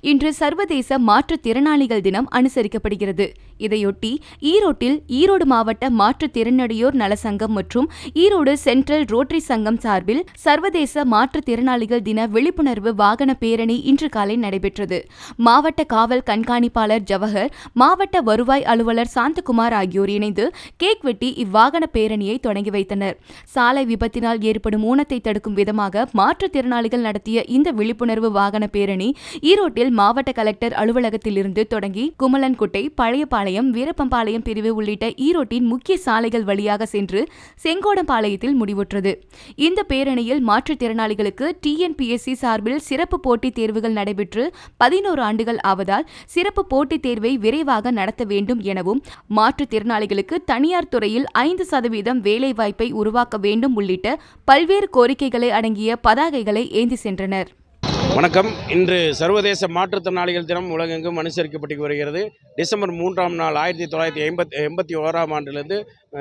இன்று சர்வதேச மாற்றுத்திறனாளிகள் தினம் அனுசரிக்கப்படுகிறது. இதையொட்டி ஈரோட்டில் ஈரோடு மாவட்ட மாற்றுத்திறனடையோர் நலசங்கம் மற்றும் ஈரோடு சென்ட்ரல் ரோட்டரி சங்கம் சார்பில் சர்வதேச மாற்றுத்திறனாளிகள் தின விழிப்புணர்வு வாகன பேரணி இன்று காலை நடைபெற்றது. மாவட்ட காவல் கண்காணிப்பாளர் ஜவஹர் மாவட்ட வருவாய் அலுவலர் சாந்தகுமார் ஆகியோர் இணைந்து கேக் வெட்டி இவ்வாகன பேரணியை தொடங்கி வைத்தனர். சாலை விபத்தினால் ஏற்படும் ஊனத்தை தடுக்கும் விதமாக மாற்றுத்திறனாளிகள் நடத்திய இந்த விழிப்புணர்வு வாகன பேரணி ஈரோட்டில் மாவட்ட கலெக்டர் அலுவலகத்திலிருந்து தொடங்கி குமலன்குட்டை பழையபாளையம் வீரப்பம்பாளையம் பிரிவு உள்ளிட்ட ஈரோட்டின் முக்கிய சாலைகள் வழியாக சென்று செங்கோடம்பாளையத்தில் முடிவுற்றது. இந்த பேரணியில் மாற்றுத்திறனாளிகளுக்கு டிஎன்பிஎஸ்சி சார்பில் சிறப்பு போட்டித் தேர்வுகள் நடைபெற்று பதினோரு ஆண்டுகள் ஆவதால் சிறப்பு போட்டித் தேர்வை விரைவாக நடத்த வேண்டும் எனவும் மாற்றுத்திறனாளிகளுக்கு தனியார் துறையில் ஐந்து சதவீதம் வேலைவாய்ப்பை உருவாக்க வேண்டும் உள்ளிட்ட பல்வேறு கோரிக்கைகளை அடங்கிய பதாகைகளை ஏந்தி சென்றனர். வணக்கம். இன்று சர்வதேச மாற்றுத்திறனாளிகள் தினம் உலகெங்கும் அனுசரிக்கப்பட்டு வருகிறது. டிசம்பர் மூன்றாம் நாள் ஆயிரத்தி தொள்ளாயிரத்தி எண்பத்தி எண்பத்தி ஓராம் ஆண்டிலிருந்து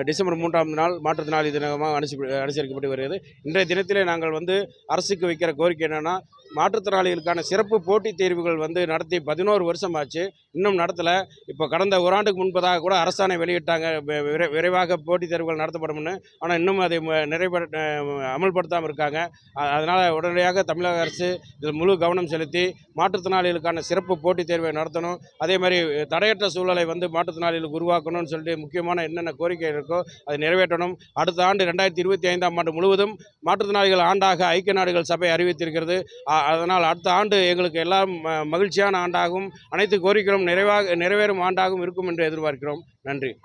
டிசம்பர் மூன்றாம் நாள் மாற்றுத்திறனாளி தினமாக அனுசி அனுசரிக்கப்பட்டு வருகிறது. இன்றைய தினத்திலே நாங்கள் வந்து அரசுக்கு வைக்கிற கோரிக்கை என்னென்னா மாற்றுத்திறனாளிகளுக்கான சிறப்பு போட்டித் தேர்வுகள் வந்து நடத்தி பதினோரு வருஷம் ஆச்சு இன்னும் நடத்தலை. இப்போ கடந்த ஒரு ஆண்டுக்கு முன்பதாக கூட அரசாணை வெளியிட்டாங்க. விரை- விரைவாக போட்டித் தேர்வுகள் நடத்தப்படும்னு. ஆனால் இன்னும் அதை ம- நிறைவேற அமல்படுத்தாமல் இருக்காங்க. அதனால் உடனடியாக தமிழக அரசு இதில் முழு கவனம் செலுத்தி மாற்றுத்திறனாளிகளுக்கான சிறப்பு போட்டித் தேர்வை நடத்தணும். அதே மாதிரி தடையற்ற சூழலை வந்து மாற்றுத்திறனாளிகளுக்கு உருவாக்கணும்னு சொல்லிட்டு முக்கியமான என்னென்ன கோரிக்கை இருக்கோ அதை நிறைவேற்றணும். அடுத்த ஆண்டு ரெண்டாயிரத்தி இருபத்தி ஐந்தாம் ஆண்டு முழுவதும் மாற்றுத்திறனாளிகள் ஆண்டாக ஐக்கிய நாடுகள் சபை அறிவித்திருக்கிறது. அதனால் அடுத்த ஆண்டு எங்களுக்கு எல்லாம் ம- மகிழ்ச்சியான ஆண்டாகவும் அனைத்து கோரிக்கைகளும் நிறைவாக நிறைவேறும் ஆண்டாகவும் இருக்கும் என்று எதிர்பார்க்கிறோம். நன்றி.